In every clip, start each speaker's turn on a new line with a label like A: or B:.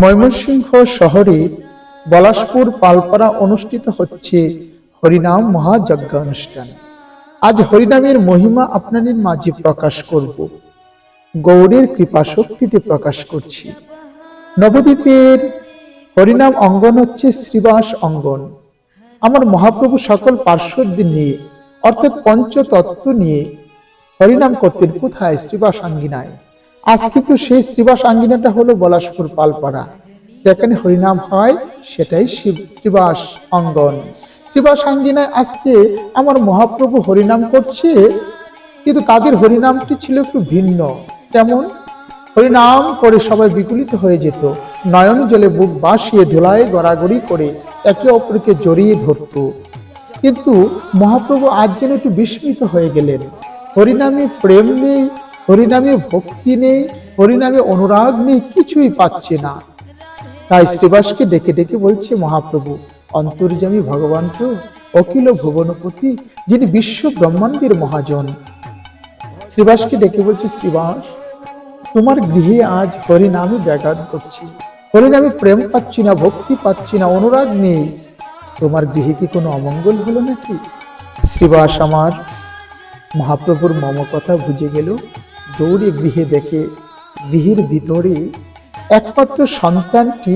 A: ময়মনসিংহ শহরে বলাসপুর পালপাড়া অনুষ্ঠিত হচ্ছে হরিনাম মহাযজ্ঞ অনুষ্ঠান। আজ হরিনামের মহিমা আপনাদের মাঝে প্রকাশ করব। গৌরের কৃপা শক্তিতে প্রকাশ করছি। নবদ্বীপের হরিনাম অঙ্গন হচ্ছে শ্রীবাস অঙ্গন। আমার মহাপ্রভু সকল পার্শ্বদের নিয়ে, অর্থাৎ পঞ্চতত্ত্ব নিয়ে হরিনাম করতেন কোথায়? শ্রীবাস আঙ্গিনায়। আজ কিন্তু সেই শ্রীবাস আঙ্গিনাটা হলো বলাসপুর পালপাড়া। যেখানে হরিনাম হয়, সেটাই শিব- শ্রীবাস অঙ্গন। শ্রীবাস আঙ্গিনায় আজকে আমার মহাপ্রভু হরিনাম করছে, কিন্তু তাদের হরিনামটি ছিল একটু ভিন্ন। তেমন হরিনাম করে সবাই বিকুলিত হয়ে যেত, নয়ন জলে বুক বাসিয়ে ধুলায় গড়াগড়ি করে একে অপরকে জড়িয়ে ধরত। কিন্তু মহাপ্রভু আজ যেন একটু বিস্মিত হয়ে গেলেন। হরিনামে প্রেম নেই হরিনামে ভক্তি নেই, হরিনামে অনুরাগ নেই, কিছুই পাচ্ছে না। তাই শ্রীবাসকে ডেকে ডেকে বলছে, মহাপ্রভু, অন্তর্যামী তো অখিল ভুবনপতি, যিনি বিশ্ব ব্রহ্মাণ্ডের মহাজন। শ্রীবাসকে ডেকে বলছে, শ্রীবাস, তোমার গৃহে আজ হরিনামে ব্যাঘাত করছি হরিনামে প্রেম পাচ্ছি না, ভক্তি পাচ্ছি না, অনুরাগ নেই। তোমার গৃহে কি কোনো অমঙ্গল হলো নাকি? শ্রীবাস আমার মহাপ্রভুর মম কথা বুঝে গেল। দৌড়ে গৃহে দেখে গৃহের ভিতরে একমাত্র সন্তানটি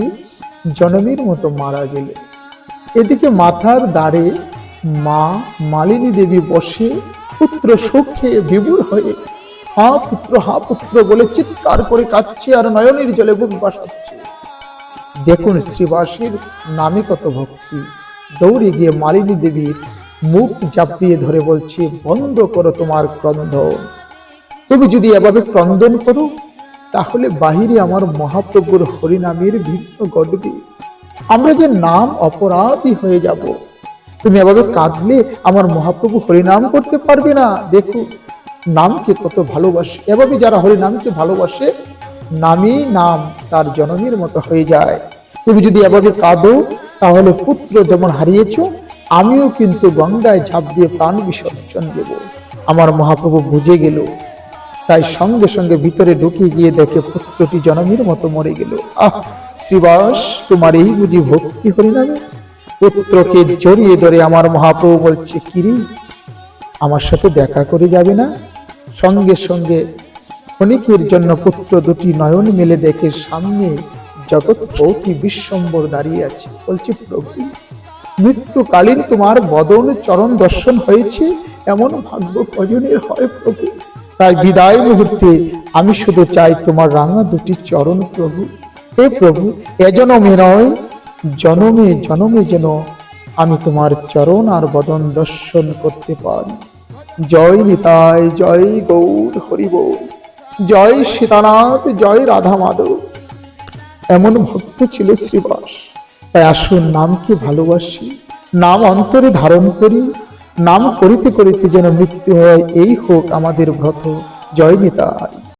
A: জনমের মতো মারা গেল। এদিকে মাথার দ্বারে মা মালিনী দেবী বসে পুত্র সুখে বিভোর হয়ে, হা পুত্র হা পুত্র বলে চিৎকার করে কাঁদছে আর নয়নের জলে বুক বাসাচ্ছে। দেখুন শ্রীবাসীর নামে কত ভক্তি। দৌড়ে গিয়ে মালিনী দেবীর মুখ চাপিয়ে ধরে বলছে, বন্ধ করো তোমার ক্রন্দন তুমি যদি এভাবে ক্রন্দন করো, তাহলে বাহিরে আমার মহাপ্রভুর হরিনামের ভিন্ন ঘটবে। আমরা যে নাম অপরাধী হয়ে যাব। তুমি এভাবে কাঁদলে আমার মহাপ্রভু হরিনাম করতে পারবে না। দেখো, নামকে কত ভালোবাসে। এভাবে যারা হরিনামকে ভালোবাসে নামই নাম তার জননীর মতো হয়ে যায়। তুমি যদি এভাবে কাঁদো, তাহলে পুত্র যেমন হারিয়েছ, আমিও কিন্তু গঙ্গায় ঝাঁপ দিয়ে প্রাণ বিসর্জন দেব। আমার মহাপ্রভু বুঝে গেল তাই সঙ্গে সঙ্গে ভিতরে ঢুকে গিয়ে দেখে পুত্রটি জনমীর মতো মরে গেল। আহ, শ্রীবাস, তোমার এই বুঝি ভক্তি হরিনামে পুত্রকে জড়িয়ে ধরে আমার মহাপ্রভু বলছে, কিরি, আমার সাথে দেখা করে যাবে না? সঙ্গে সঙ্গে ক্ষণিকের জন্য পুত্র দুটি নয়ন মেলে দেখে সামনে জগৎ পৌতি বিশ্বম্বর দাঁড়িয়ে আছে। বলছে, প্রভু, মৃত্যুকালীন তোমার বদন চরণ দর্শন হয়েছে। এমন ভাগ্য কজনের হয় প্রভু। তাই বিদায় মুহূর্তে আমি শুধু চাই তোমার রাঙা দুটি চরণ প্রভু। হে প্রভু এজনমে নয়, জনমে জনমে যেন আমি তোমার চরণ আর বদন দর্শন করতে পারি। জয় নিতাই, জয় গৌর হরিব জয় সীতানাথ, জয় রাধা মাধব এমন ভক্ত ছিল শ্রীবাস। তাই আসুন নামকে ভালোবাসি, নাম অন্তরে ধারণ করি নাম করিতে করিতে যেন মৃত্যু হয় এই হোক আমাদের ব্রত। জয়